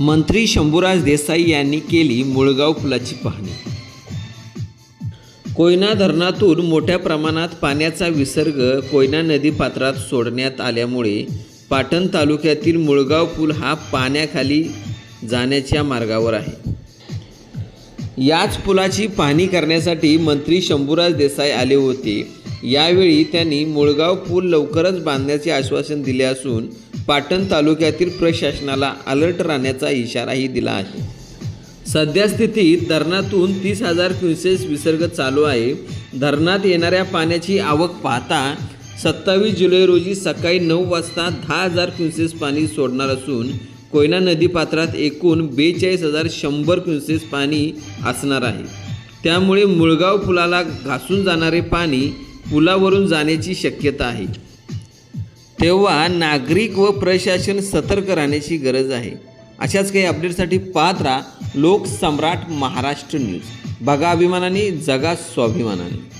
मंत्री शंभूराज देसाई यांनी केली मुळगाव पुलाची पाहणी. कोयना धरणातून मोठ्या प्रमाणात पाण्याचा विसर्ग कोयना नदी पात्रात सोडण्यात आल्यामुळे पाटण तालुक्यातील मुळगाव पूल हा पाण्याखाली जाण्याच्या मार्गावर आहे. याच पुलाची पाहणी करण्यासाठी मंत्री शंभूराज देसाई आले होते. यावेळी त्यांनी मुळगाव पूल लवकरच बांधण्याचे आश्वासन दिले असून पाटण तालुक्यातील प्रशासनाला अलर्ट राहण्याचा इशाराही दिला आहे. सध्या स्थितीत धरणातून तीस हजार क्युसेस विसर्ग चालू आहे. धरणात येणाऱ्या पाण्याची आवक पाहता सत्तावीस जुलै रोजी सकाळी नऊ वाजता दहा हजार क्युसेस पाणी सोडणार असून कोयना नदीपात्रात एकूण बेचाळीस हजार शंभर क्युसेस पाणी असणार आहे. त्यामुळे मुळगाव पुलाला घासून जाणारे पाणी पुलावरून जाण्याची शक्यता आहे. तेव्हा नागरिक व प्रशासन सतर्क राहण्याची गरज आहे. अशाच काही अपडेटसाठी पाहत राहा लोकसम्राट महाराष्ट्र न्यूज. बघा अभिमानाने जगा स्वाभिमानाने.